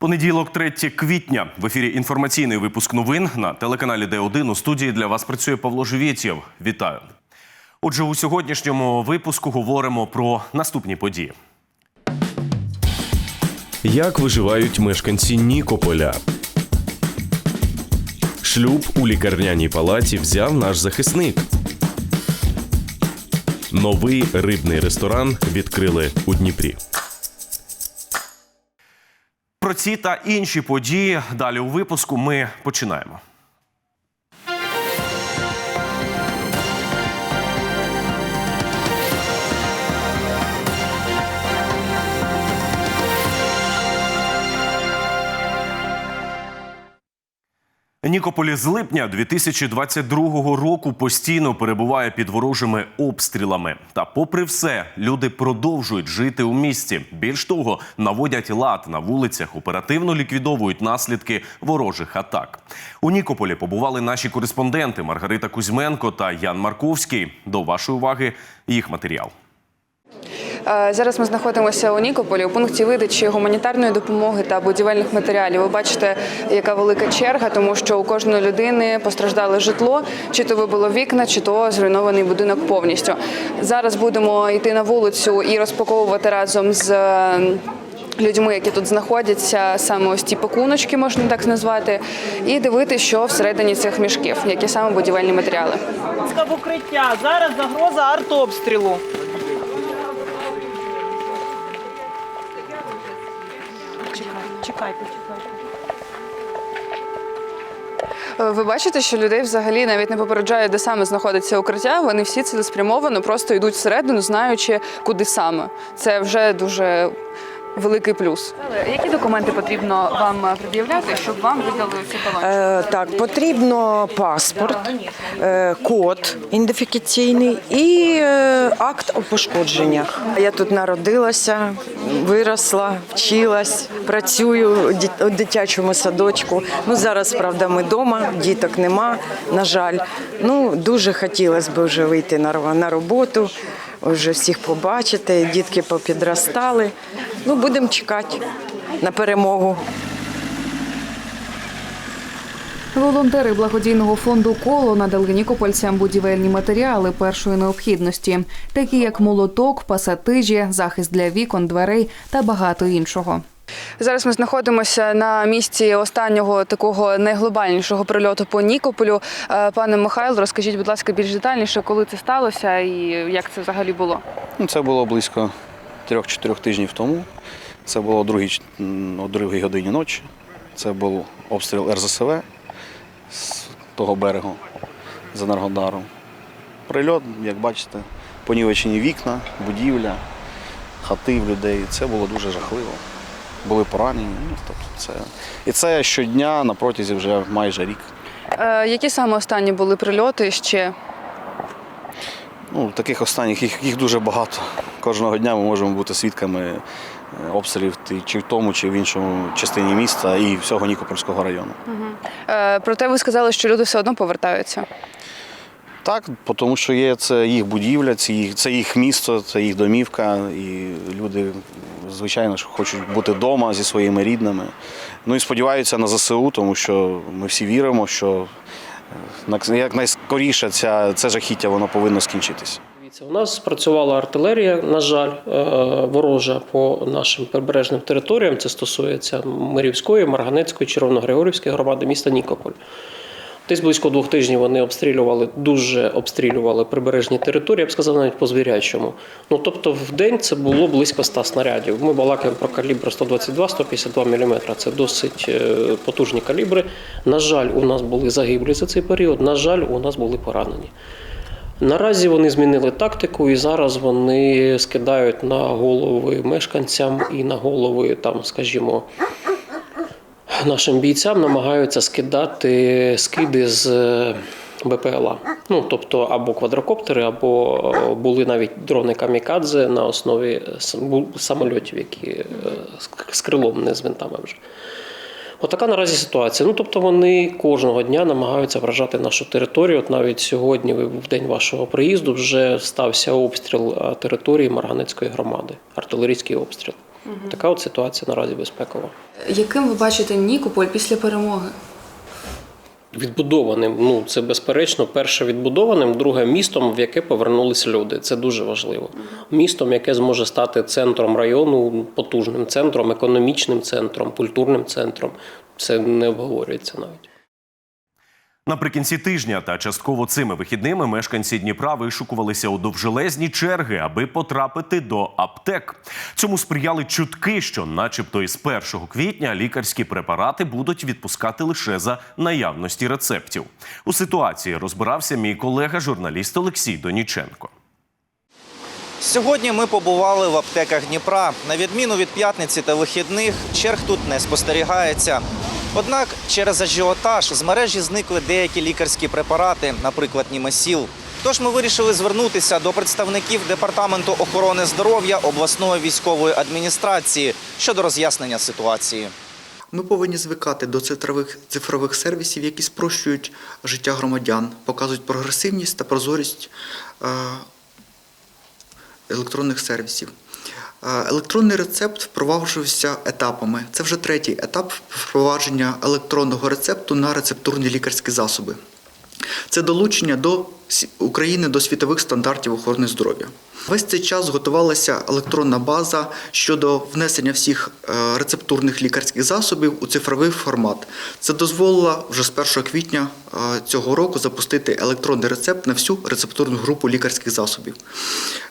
Понеділок, 3 квітня. В ефірі інформаційний випуск новин на телеканалі Д1. У студії для вас працює Павло Живєтєв. Вітаю. Отже, у сьогоднішньому випуску говоримо про наступні події. Як виживають мешканці Нікополя? Шлюб у лікарняній палаті взяв наш захисник. Новий рибний ресторан відкрили у Дніпрі. Про ці та інші події далі у випуску ми починаємо. Нікополі з липня 2022 року постійно перебуває під ворожими обстрілами. Та, попри все, люди продовжують жити у місті. Більш того, наводять лад на вулицях, оперативно ліквідовують наслідки ворожих атак. У Нікополі побували наші кореспонденти Маргарита Кузьменко та Ян Марковський. До вашої уваги їх матеріал. Е, Зараз ми знаходимося у Нікополі у пункті видачі гуманітарної допомоги та будівельних матеріалів. Ви бачите, яка велика черга, тому що у кожної людини постраждало житло, чи то вибило вікна, чи то зруйнований будинок повністю. Зараз будемо йти на вулицю і розпаковувати разом з. е, Людьми, які тут знаходяться, саме ось ті пакуночки, можна так назвати, і дивитися, що всередині цих мішків, які саме будівельні матеріали. Ласка, укриття. Зараз загроза артобстрілу. Чекайте, чекайте. Е, Ви бачите, що людей взагалі навіть не попереджає, де саме знаходиться укриття. Вони всі цілеспрямовано просто йдуть всередину, знаючи, куди саме. Це вже дуже великий плюс. Які документи потрібно вам пред'являти, щоб вам видали ці талончики? Е, Так, потрібно паспорт, е, код ідентифікаційний і е, акт о пошкодженнях. Я тут народилася, виросла, вчилась, працюю у дитячому садочку. Ну зараз, правда, ми вдома, діток нема, на жаль. Ну дуже хотілося б вже вийти на роботу, вже всіх побачити. Дітки попідростали. Ну будемо чекати на перемогу. Волонтери благодійного фонду коло надали нікопольцям будівельні матеріали першої необхідності, такі як молоток, пасатижі, захист для вікон, дверей та багато іншого. Зараз ми знаходимося на місці останнього такого найглобальнішого прильоту по Нікополю. Е, Пане Михайло, розкажіть, будь ласка, більш детальніше, коли це сталося і як це взагалі було? Ну, Це було близько трьох-чотирьох тижнів тому. Це було о другій, о другій годині ночі. Це був обстріл РЗСВ з того берегу з Енергодаром. Прильот, як бачите, понівечені вікна, будівля, хати в людей. Це було дуже жахливо. Були поранені. Ну, тобто це... І це щодня на протязі вже майже рік. Е, Які саме останні були прильоти ще? Ну, таких останніх їх, їх дуже багато. Кожного дня ми можемо бути свідками е, обстрілів чи в тому, чи в іншому частині міста і всього Нікопольського району. Е, Проте ви сказали, що люди все одно повертаються. Так, тому що є це їх будівля, це їх, це їх місто, це їх домівка, і люди, звичайно ж, хочуть бути вдома зі своїми рідними. Ну і сподіваються на ЗСУ, тому що ми всі віримо, що е, якнайскоріше ця, це жахіття воно повинно скінчитися. У нас спрацювала артилерія, на жаль, е, ворожа по нашим прибережним територіям. Це стосується Мирівської, Марганецької, Червоногригорівської громади міста Нікополь. Десь близько двох тижнів вони обстрілювали, дуже обстрілювали прибережні території, я б сказав, навіть по звірячому. Ну тобто в день це було близько 100 снарядів. Ми балакаємо про калібр 122-152 мм. Це досить е, потужні калібри. На жаль, у нас були загиблі за цей період. На жаль, у нас були поранені. Наразі вони змінили тактику, і зараз вони скидають на голови мешканцям і на голови, там, скажімо, нашим бійцям намагаються скидати скиди з е, БПЛА. Ну, тобто або квадрокоптери, або е, були навіть дрони камікадзе на основі самольотів, які е, з- крилом, не з винтами вже. Отака наразі ситуація. Ну тобто вони кожного дня намагаються вражати нашу територію. От навіть сьогодні, в день вашого приїзду, вже стався обстріл території Марганецької громади, артилерійський обстріл. Така от ситуація наразі безпекова. Яким ви бачите Нікополь після перемоги? Відбудованим, ну це безперечно, перше відбудованим, друге містом, в яке повернулися люди. Це дуже важливо. Містом, яке зможе стати центром району, потужним центром, економічним центром, культурним центром. Це не обговорюється навіть. Наприкінці тижня та частково цими вихідними мешканці Дніпра вишукувалися у довжелезні черги, аби потрапити до аптек. Цьому сприяли чутки, що, начебто, із 1 квітня лікарські препарати будуть відпускати лише за наявності рецептів. У ситуації розбирався мій колега, журналіст Олексій Доніченко. Сьогодні ми побували в аптеках Дніпра. На відміну від п'ятниці та вихідних, черг тут не спостерігається. Однак через ажіотаж з мережі зникли деякі лікарські препарати, наприклад, Німесіл. Тож ми вирішили звернутися до представників департаменту охорони здоров'я обласної військової адміністрації щодо роз'яснення ситуації. Ми повинні звикати до цифрових цифрових сервісів, які спрощують життя громадян, показують прогресивність та прозорість е, електронних сервісів. Електронний рецепт впроваджувався етапами. Це вже третій етап впровадження електронного рецепту на рецептурні лікарські засоби. Це долучення до України до світових стандартів охорони здоров'я. Весь цей час готувалася електронна база щодо внесення всіх е, рецептурних лікарських засобів у цифровий формат. Це дозволило вже з 1 квітня е, цього року запустити електронний рецепт на всю рецептурну групу лікарських засобів.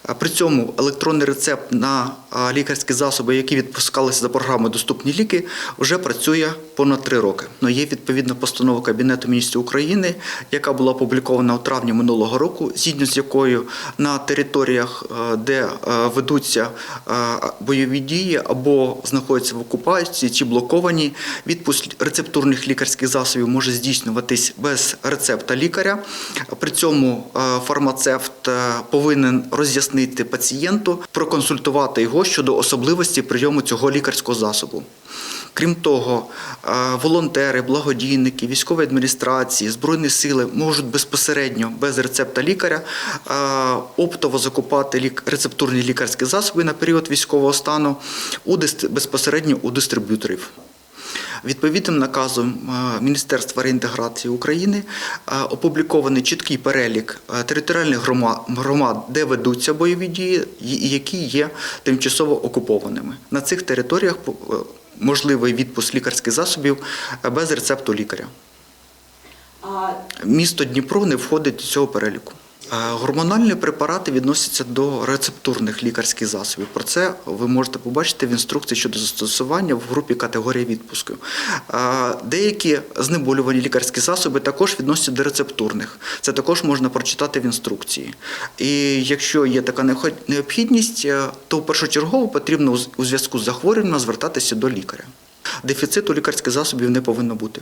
Е, При цьому електронний рецепт на лікарські засоби, які відпускалися за програмою Доступні ліки, вже працює понад три роки. Ну, є відповідна постанова Кабінету міністрів України, яка була опублікована у травні минулого року, згідно з якою на територіях, е, де е, ведуться е, бойові дії або знаходяться в окупації чи блоковані, відпуск рецептурних лікарських засобів може здійснюватись без рецепта лікаря. При цьому фармацевт повинен роз'яснити пацієнту, проконсультувати його щодо особливості прийому цього лікарського засобу. Крім того, волонтери, благодійники, військові адміністрації, збройні сили можуть безпосередньо без рецепта лікаря оптово закупати рецептурні лікарські засоби на період військового стану безпосередньо у дистриб'юторів. Відповідним наказом Міністерства реінтеграції України опублікований чіткий перелік територіальних громад, де ведуться бойові дії, які є тимчасово окупованими. На цих територіях е, можливий відпуск лікарських засобів е, без рецепту лікаря. Місто Дніпро не входить до цього переліку. Гормональні препарати відносяться до рецептурних лікарських засобів. Про це ви можете побачити в інструкції щодо застосування в групі категорії відпуску. Деякі знеболювані лікарські засоби також відносяться до рецептурних. Це також можна прочитати в інструкції. І якщо є така необхід- необхідність, е, то першочергово потрібно у зв'язку з захворюванням звертатися до лікаря. Дефіциту лікарських засобів не повинно бути.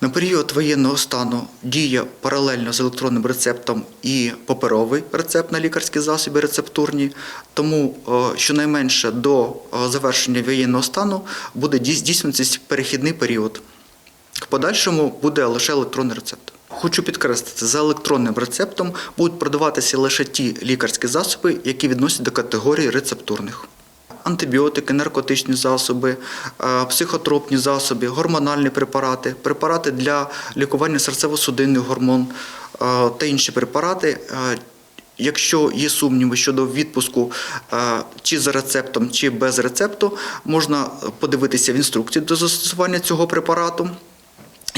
На період воєнного стану діє паралельно з електронним рецептом і паперовий рецепт на лікарські засоби рецептурні. Тому е, щонайменше до е, завершення воєнного стану буде дій- здійснюватися перехідний період. В подальшому буде лише електронний рецепт. Хочу підкреслити, за електронним рецептом будуть продаватися лише ті лікарські засоби, які відносять до категорії рецептурних. Антибіотики, наркотичні засоби, е, психотропні засоби, гормональні препарати, препарати для лікування серцево-судинних гормон е, та інші препарати. е, Якщо є сумніви щодо відпуску чи за рецептом, чи без рецепту, можна подивитися в інструкції до застосування цього препарату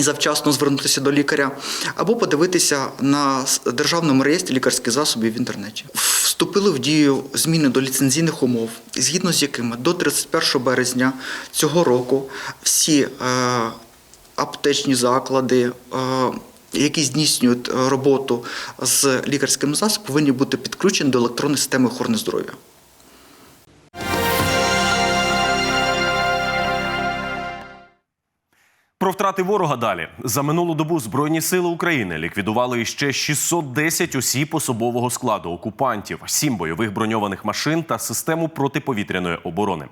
завчасно звернутися до лікаря, або подивитися на державному реєстрі лікарських засобів в інтернеті. Вступили в дію зміни до ліцензійних умов, згідно з якими до 31 березня цього року всі е, аптечні заклади. Е, які здійснюють е, роботу з лікарським засобом, повинні бути підключені до електронної системи охорони здоров'я. Про втрати ворога далі за минулу добу збройні сили України ліквідували іще 610 осіб особового складу окупантів, сім бойових броньованих машин та систему протиповітряної оборони.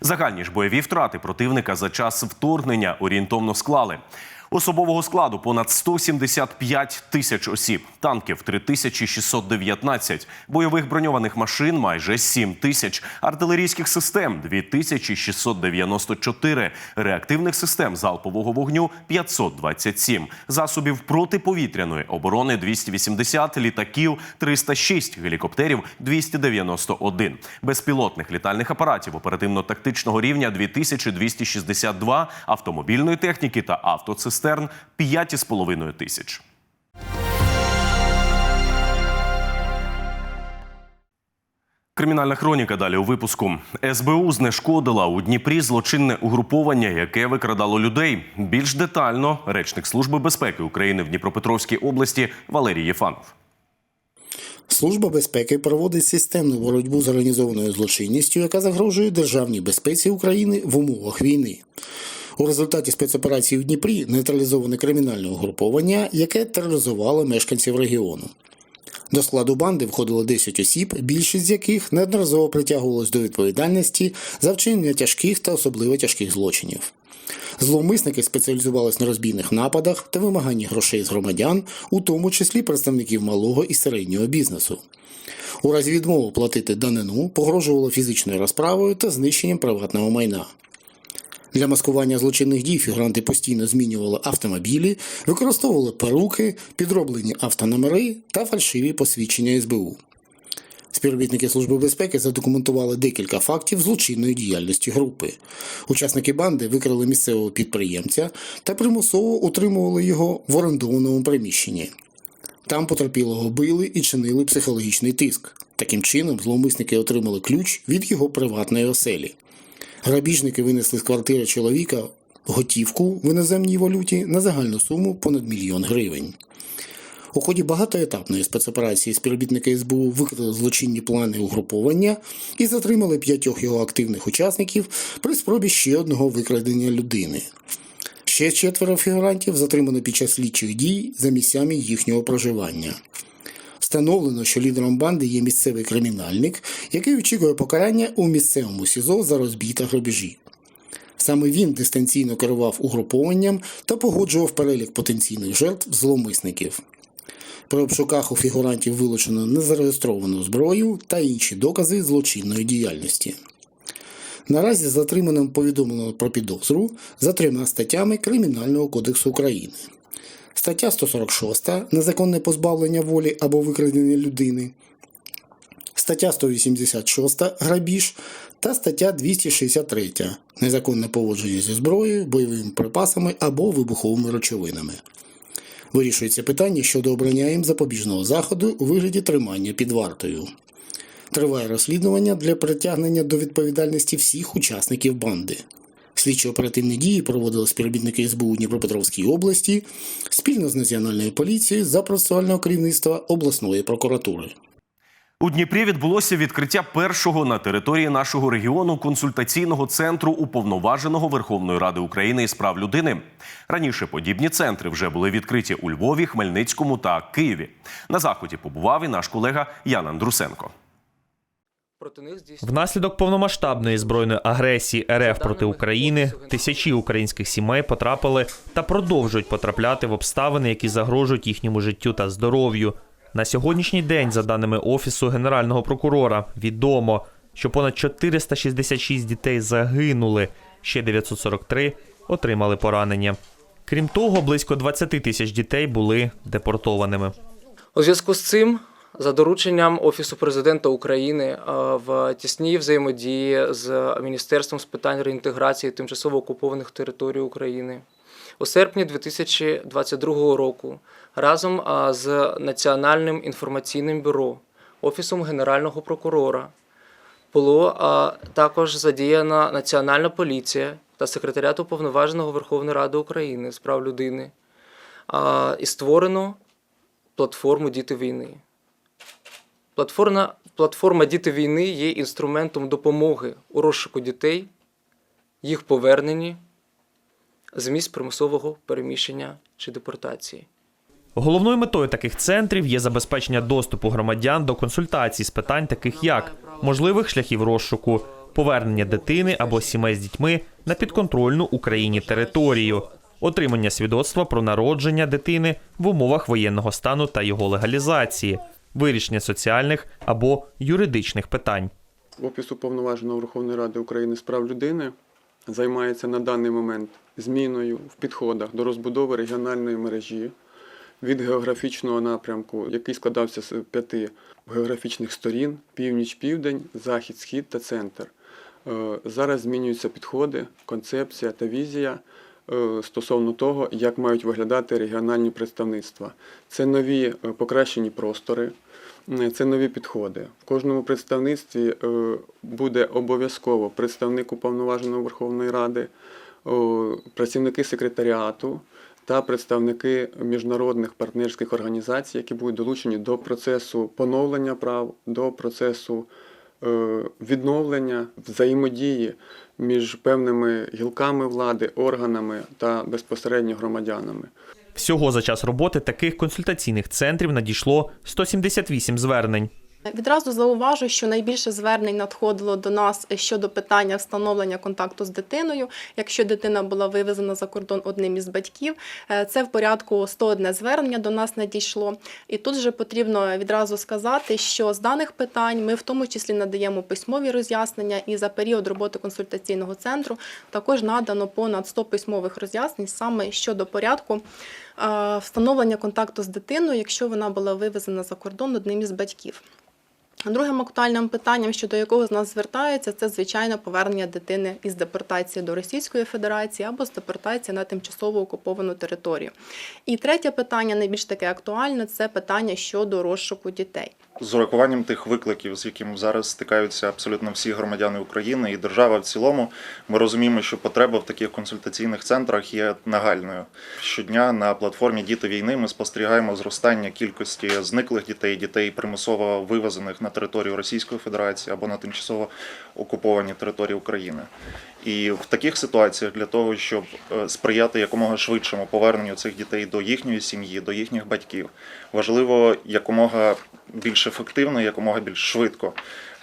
Загальні ж бойові втрати противника за час вторгнення орієнтовно склали. Особового складу понад 175 тисяч осіб, танків 3619, бойових броньованих машин майже 7 тисяч, артилерійських систем 2694, реактивних систем залпового вогню 527, засобів протиповітряної оборони 280, літаків 306, гелікоптерів 291, безпілотних літальних апаратів оперативно-тактичного рівня 2262, автомобільної техніки та автоцистерн 5,5 тисяч. Кримінальна хроніка далі у випуску. СБУ знешкодила у Дніпрі злочинне угруповання, яке викрадало людей. Більш детально речник Служби безпеки України в Дніпропетровській області Валерій Єфанов. Служба безпеки проводить системну боротьбу з організованою злочинністю, яка загрожує державній безпеці України в умовах війни. У результаті спецоперації в Дніпрі нейтралізоване кримінальне угруповання, яке тероризувало мешканців регіону. До складу банди входило 10 осіб, більшість з яких неодноразово притягувалось до відповідальності за вчинення тяжких та особливо тяжких злочинів. Зловмисники спеціалізувались на розбійних нападах та вимаганні грошей з громадян, у тому числі представників малого і середнього бізнесу. У разі відмови платити данину погрожувало фізичною розправою та знищенням приватного майна. Для маскування злочинних дій фігуранти постійно змінювали автомобілі, використовували перуки, підроблені автономери та фальшиві посвідчення СБУ. Співробітники Служби безпеки задокументували декілька фактів злочинної діяльності групи. Учасники банди викрали місцевого підприємця та примусово утримували його в орендованому приміщенні. Там потерпілого били і чинили психологічний тиск. Таким чином, зловмисники отримали ключ від його приватної оселі. Грабіжники винесли з квартири чоловіка готівку в іноземній валюті на загальну суму понад мільйон гривень. У ході багатоетапної спецоперації співробітники СБУ викрили злочинні плани угруповання і затримали п'ятьох його активних учасників при спробі ще одного викрадення людини. Ще четверо фігурантів затримано під час слідчих дій за місцями їхнього проживання. Встановлено, що лідером банди є місцевий кримінальник, який очікує покарання у місцевому СІЗО за розбій та грабежі. Саме він дистанційно керував угрупованням та погоджував перелік потенційних жертв зловмисників. При обшуках у фігурантів вилучено незареєстровану зброю та інші докази злочинної діяльності. Наразі затриманим повідомлено про підозру за трьома статтями Кримінального кодексу України. Стаття 146 незаконне позбавлення волі або викрадення людини. Стаття 186 грабіж та стаття 263 незаконне поводження зі зброєю, бойовими припасами або вибуховими речовинами. Вирішується питання щодо обрання їм запобіжного заходу у вигляді тримання під вартою. Триває розслідування для притягнення до відповідальності всіх учасників банди. Слідчо-оперативні дії проводили співробітники СБУ Дніпропетровській області спільно з Національною поліцією за процесуального керівництва обласної прокуратури. У Дніпрі відбулося відкриття першого на території нашого регіону консультаційного центру уповноваженого Верховної Ради України із прав людини. Раніше подібні центри вже були відкриті у Львові, Хмельницькому та Києві. На заході побував і наш колега Ян Андрусенко. Внаслідок повномасштабної збройної агресії РФ проти України тисячі українських сімей потрапили та продовжують потрапляти в обставини, які загрожують їхньому життю та здоров'ю. На сьогоднішній день, за даними Офісу Генерального прокурора, відомо, що понад 466 дітей загинули, ще 943 отримали поранення. Крім того, близько 20 тисяч дітей були депортованими. У зв'язку з цим, за дорученням Офісу президента України е, в тісній взаємодії з Міністерством з питань реінтеграції тимчасово окупованих територій України, у серпні 2022 року разом е, з Національним інформаційним бюро, Офісом Генерального прокурора було е, також задіяна Національна поліція та секретаріат Уповноваженого Верховної Ради України з прав людини і створено платформу Діти війни. Платформа, платформа Діти війни є інструментом допомоги у розшуку дітей, їх поверненні з місць примусового переміщення чи депортації. Головною метою таких центрів є забезпечення доступу громадян до консультацій з питань, таких як можливих шляхів розшуку, повернення дитини або сімей з дітьми на підконтрольну Україні територію, отримання свідоцтва про народження дитини в умовах воєнного стану та його легалізації, вирішення соціальних або юридичних питань. Офіс уповноваженого Верховної Ради України з прав людини займається на даний момент зміною в підходах до розбудови регіональної мережі від географічного напрямку, який складався з п'яти географічних сторін: північ, південь, захід, схід та центр. Е, Зараз змінюються підходи, концепція та візія стосовно того, як мають виглядати регіональні представництва. Це нові е, покращені простори, Е, Це нові підходи. В кожному представництві е, буде обов'язково представник уповноваженого Верховної Ради, працівники секретаріату та представники міжнародних партнерських організацій, які будуть долучені до процесу поновлення прав, до процесу е, відновлення взаємодії між певними гілками влади, органами та безпосередньо громадянами. Всього за час роботи таких консультаційних центрів надійшло 178 звернень. Відразу зауважу, що найбільше звернень надходило до нас щодо питання встановлення контакту з дитиною. Якщо дитина була вивезена за кордон одним із батьків, Е, це в порядку 101 звернення до нас надійшло. І тут же потрібно відразу сказати, що з даних питань ми в тому числі надаємо письмові роз'яснення, і за період роботи консультаційного центру також надано понад 100 письмових роз'яснень саме щодо порядку е, встановлення контакту з дитиною, якщо вона була вивезена за кордон одним із батьків. Другим актуальним питанням, щодо якого з нас звертаються, це звичайно повернення дитини із депортації до Російської Федерації або з депортації на тимчасово окуповану територію. І третє питання, найбільш таке актуальне, це питання щодо розшуку дітей. з урахуванням тих викликів, з якими зараз стикаються абсолютно всі громадяни України і держава в цілому, ми розуміємо, що потреба в таких консультаційних центрах є нагальною. Щодня на платформі Діти війни ми спостерігаємо зростання кількості зниклих дітей, дітей примусово вивезених на територію Російської Федерації або на тимчасово окуповані території України. І в таких ситуаціях для того, щоб е, сприяти якомога швидшому поверненню цих дітей до їхньої сім'ї, до їхніх батьків, важливо якомога більш ефективно, якомога більш швидко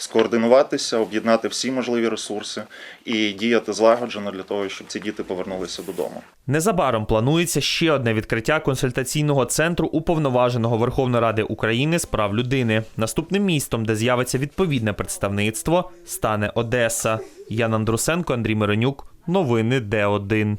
скоординуватися, об'єднати всі можливі ресурси і діяти злагоджено для того, щоб ці діти повернулися додому. Незабаром планується ще одне відкриття консультаційного центру уповноваженого Верховної Ради України з прав людини. Наступним містом, де з'явиться відповідне представництво, стане Одеса. Ян Андрусенко, Андрій Миронюк. Новини Д1.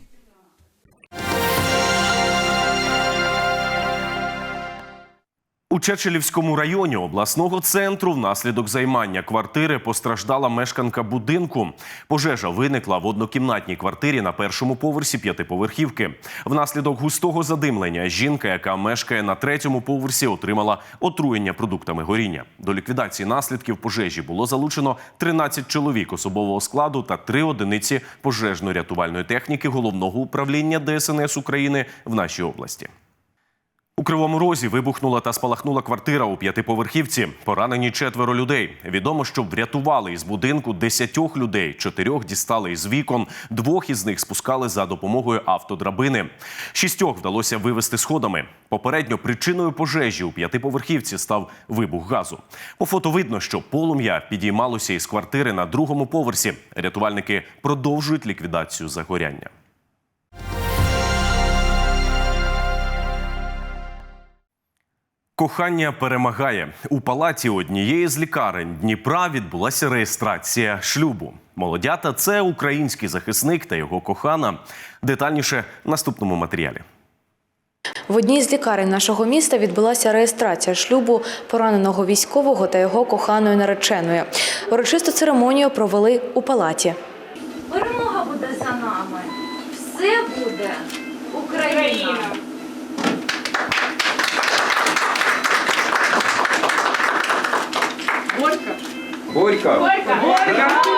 У Чечелівському районі обласного центру внаслідок займання квартири постраждала мешканка будинку. Пожежа виникла в однокімнатній квартирі на першому поверсі п'ятиповерхівки. Внаслідок густого задимлення жінка, яка мешкає на третьому поверсі, отримала отруєння продуктами горіння. До ліквідації наслідків пожежі було залучено 13 чоловік особового складу та 3 одиниці пожежно-рятувальної техніки головного управління ДСНС України в нашій області. У Кривому Розі вибухнула та спалахнула квартира у п'ятиповерхівці. Поранені четверо людей. Відомо, що врятували із будинку десятьох людей. Чотирьох дістали із вікон. Двох із них спускали за допомогою автодрабини. Шістьох вдалося вивести сходами. Попередньо причиною пожежі у п'ятиповерхівці став вибух газу. По фото видно, що полум'я підіймалося із квартири на другому поверсі. Рятувальники продовжують ліквідацію загоряння. Кохання перемагає у палаті однієї з лікарень Дніпра відбулася реєстрація шлюбу. Молодята це український захисник та його кохана. Детальніше в наступному матеріалі. В одній з лікарень нашого міста відбулася реєстрація шлюбу пораненого військового та його коханої нареченої. Урочисту церемонію провели у палаті. Перемога буде за нами. Все буде Україна. Горько. Горько. Горько. Горько.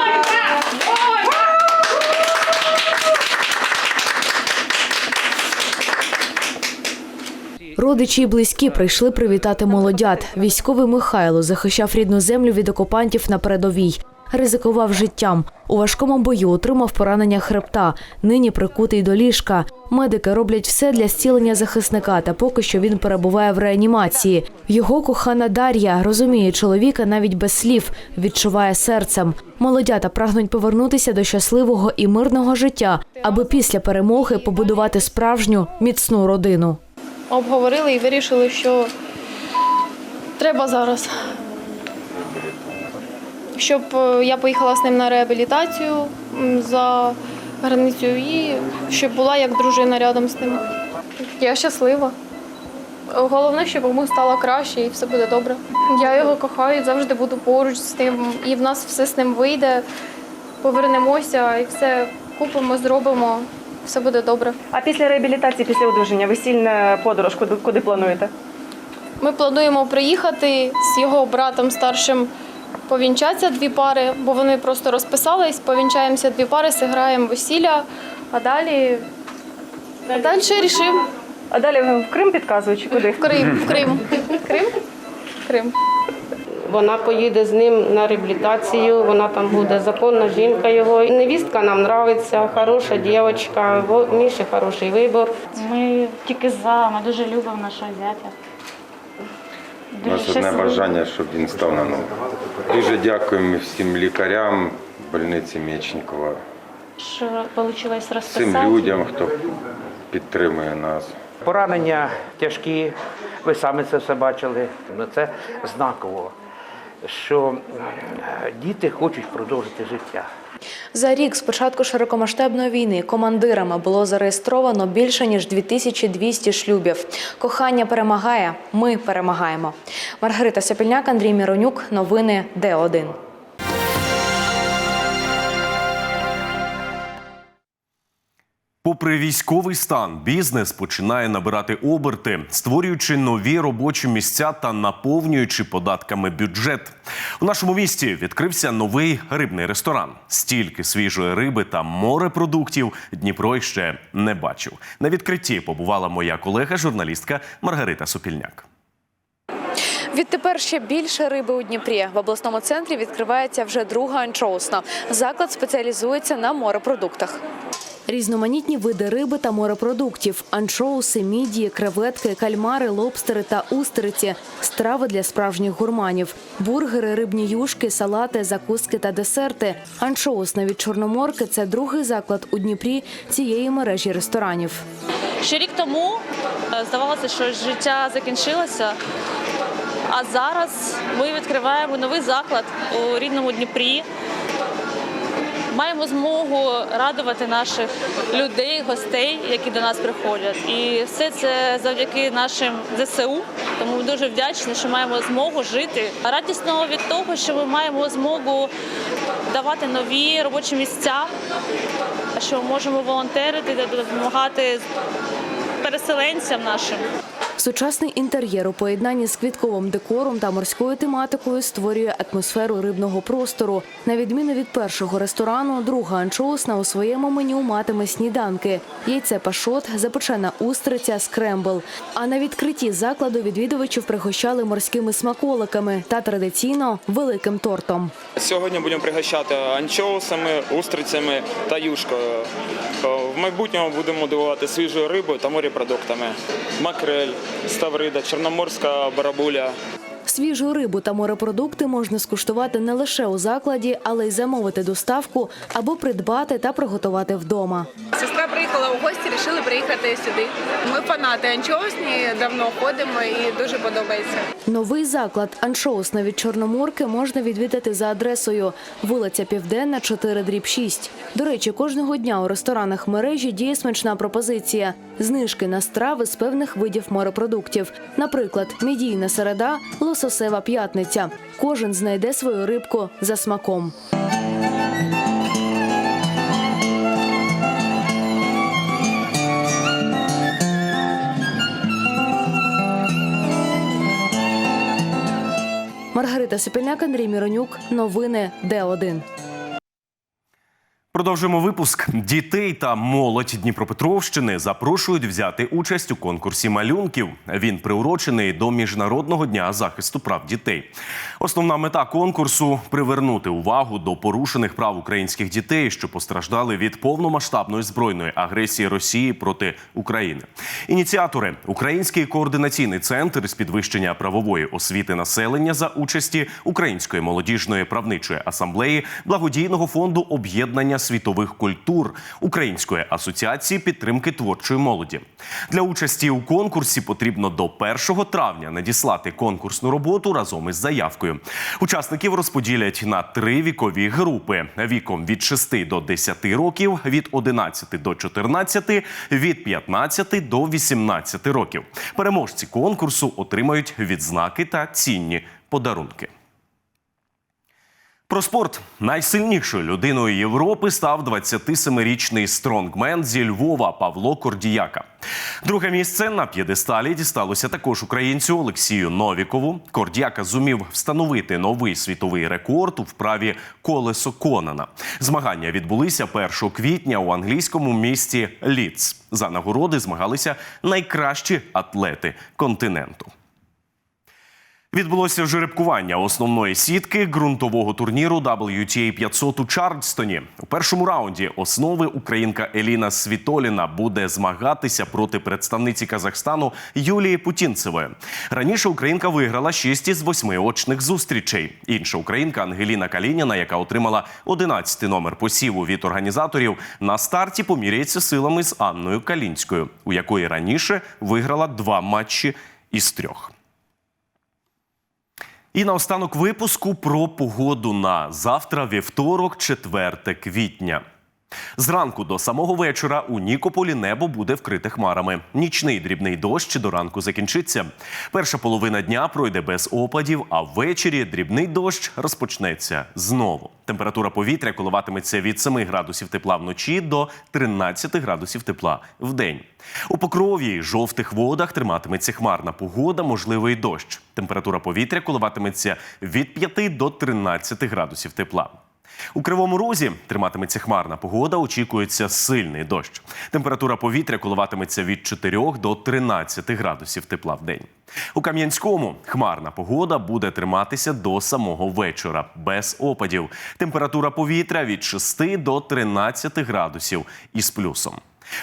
Родичі і близькі прийшли привітати молодят. Військовий Михайло захищав рідну землю від окупантів на передовій. Ризикував життям. У важкому бою отримав поранення хребта. Нині прикутий до ліжка. Медики роблять все для зцілення захисника, та поки що він перебуває в реанімації. Його кохана Дар'я розуміє чоловіка навіть без слів, відчуває серцем. Молодята прагнуть повернутися до щасливого і мирного життя, аби після перемоги побудувати справжню міцну родину. обговорили і вирішили, що треба зараз. Щоб е, я поїхала з ним на реабілітацію за границю і щоб була як дружина рядом з ним. Я щаслива. Головне, щоб йому стало краще і все буде добре. Я його кохаю, завжди буду поруч з ним, і в нас все з ним вийде. Повернемося і все купимо, зробимо, все буде добре. А після реабілітації, після одруження, весільна подорож, куди, куди плануєте? Ми плануємо приїхати з його братом старшим повінчатися дві пари, бо вони просто розписались, повінчаємося дві пари, зіграємо весілля, а далі, а далі рішимо. А далі в Крим підказують чи куди? В Крим, в Крим. Крим? Крим. Вона поїде з ним на реабілітацію, вона там буде законна жінка його. Невістка нам подобається, хороша дівчинка, Міші хороший вибір. Ми тільки за, ми дуже любимо нашого зятя. У нас одне бажання, щоб він став на ноги. Дуже дякуємо всім лікарям больниці Мечникова, Що вийшло розписати. всім людям, хто підтримує нас. Поранення тяжкі, ви самі це все бачили. Ну, Це знаково, що е, діти хочуть продовжити життя. За рік з початку широкомасштабної війни командирами було зареєстровано більше ніж 2200 шлюбів. Кохання перемагає. Ми перемагаємо. Маргарита Сапільняк, Андрій Міронюк. Новини Д1. Попри військовий стан, бізнес починає набирати оберти, створюючи нові робочі місця та наповнюючи податками бюджет. У нашому місті відкрився новий рибний ресторан. Стільки свіжої риби та морепродуктів Дніпро ще не бачив. На відкритті побувала моя колега, журналістка Маргарита Сопільняк. Відтепер ще більше риби у Дніпрі. В обласному центрі відкривається вже друга анчоусна. Заклад спеціалізується на морепродуктах. Різноманітні види риби та морепродуктів: анчоуси, мідії, креветки, кальмари, лобстери та устриці, страви для справжніх гурманів, бургери, рибні юшки, салати, закуски та десерти. Анчоусна від Чорноморки це другий заклад у Дніпрі цієї мережі ресторанів. Ще рік тому е, здавалося, що життя закінчилося. А зараз ми відкриваємо новий заклад у рідному Дніпрі. Маємо змогу радувати наших людей, гостей, які до нас приходять. І все це завдяки нашим ЗСУ. Тому дуже вдячні, що маємо змогу жити. Радісно від того, що ми маємо змогу давати нові робочі місця, що можемо волонтерити допомагати переселенцям нашим. Сучасний інтер'єр у поєднанні з квітковим декором та морською тематикою створює атмосферу рибного простору. На відміну від першого ресторану, друга анчоусна у своєму меню матиме сніданки: яйце пашот, запечена устриця, скрембл. А на відкритті закладу відвідувачів пригощали морськими смаколиками та традиційно великим тортом. Сьогодні будемо пригощати анчоусами, устрицями та юшкою. Е, В майбутньому будемо дивувати свіжою рибою та морепродуктами. Макрель, ставрида, чорноморська барабуля. Свіжу рибу та морепродукти можна скуштувати не лише у закладі, але й замовити доставку або придбати та приготувати вдома. Сестра приїхала у гості, вирішили приїхати сюди. Ми фанати анчоусні, давно ходимо і дуже подобається. Новий заклад аншоусна від Чорноморки можна відвідати за адресою вулиця Південна, 4 дріб 6. До речі, кожного дня у ресторанах мережі діє смачна пропозиція: знижки на страви з певних видів морепродуктів. Наприклад, мідійна середа, лососева п'ятниця. Кожен знайде свою рибку за смаком. Маргарита Сипельняк, Андрій Міронюк. Новини Д1. Продовжуємо випуск. Дітей та молодь Дніпропетровщини запрошують взяти участь у конкурсі малюнків. Він приурочений до Міжнародного дня захисту прав дітей. Основна мета конкурсу привернути увагу до порушених прав українських дітей, що постраждали від повномасштабної збройної агресії Росії проти України. Ініціатори Український координаційний центр з підвищення правової освіти населення за участі Української молодіжної правничої асамблеї, благодійного фонду об'єднання світових культур Української асоціації підтримки творчої молоді. Для участі у конкурсі потрібно до 1 травня надіслати конкурсну роботу разом із заявкою. Учасників розподілять на три вікові групи віком від 6 до 10 років, від 11 до 14, від 15 до 18 років. Переможці конкурсу отримають відзнаки та цінні подарунки. Про спорт найсильнішою людиною Європи став 27-річний стронгмен зі Львова Павло Кордіяка. Друге місце на п'єдесталі дісталося також українцю Олексію Новікову. Кордіяка зумів встановити новий світовий рекорд у вправі колесо Конана. Змагання відбулися 1 квітня у англійському місті Ліц. За нагороди змагалися найкращі атлети континенту. Відбулося жеребкування основної сітки ґрунтового турніру WTA 500 у Чарльстоні. У першому раунді основи українка Еліна Світоліна буде змагатися проти представниці Казахстану Юлії Путінцевої. Раніше українка виграла 6 із 8 очних зустрічей. Інша українка Ангеліна Калініна, яка отримала 11 номер посіву від організаторів, на старті поміряється силами з Анною Калінською, у якої раніше виграла два матчі із трьох. І наостанок випуску про погоду на завтра, вівторок, 4 квітня. Зранку до самого вечора у Нікополі небо буде вкрите хмарами. Нічний дрібний дощ до ранку закінчиться. Перша половина дня пройде без опадів, а ввечері дрібний дощ розпочнеться знову. Температура повітря коливатиметься від 7 градусів тепла вночі до 13 градусів тепла вдень. У покрові жовтих водах триматиметься хмарна погода, можливий дощ. Температура повітря коливатиметься від 5 до 13 градусів тепла. У кривому розі триматиметься хмарна погода. Очікується сильний дощ. Температура повітря коливатиметься від 4 до 13 градусів тепла в день. У Кам'янському хмарна погода буде триматися до самого вечора без опадів. Температура повітря від 6 до 13 градусів із плюсом.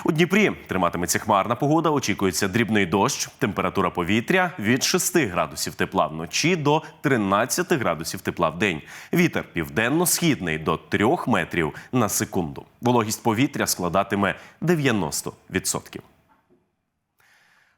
У Дніпрі триматиметься хмарна погода. Очікується дрібний дощ. Температура повітря від 6 градусів тепла вночі до 13 градусів тепла в день. Вітер південно-східний до 3 метрів на секунду. Вологість повітря складатиме 90%.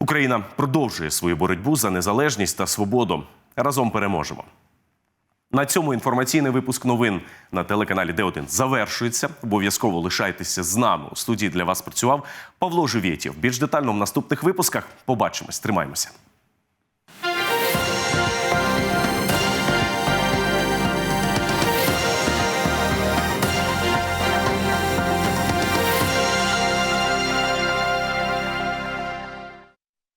Україна продовжує свою боротьбу за незалежність та свободу. Разом переможемо. На цьому інформаційний випуск новин на телеканалі Д1 завершується. Обов'язково лишайтеся з нами. У студії для вас працював Павло Живєтєв. Більш детально в наступних випусках побачимось. Тримаємося.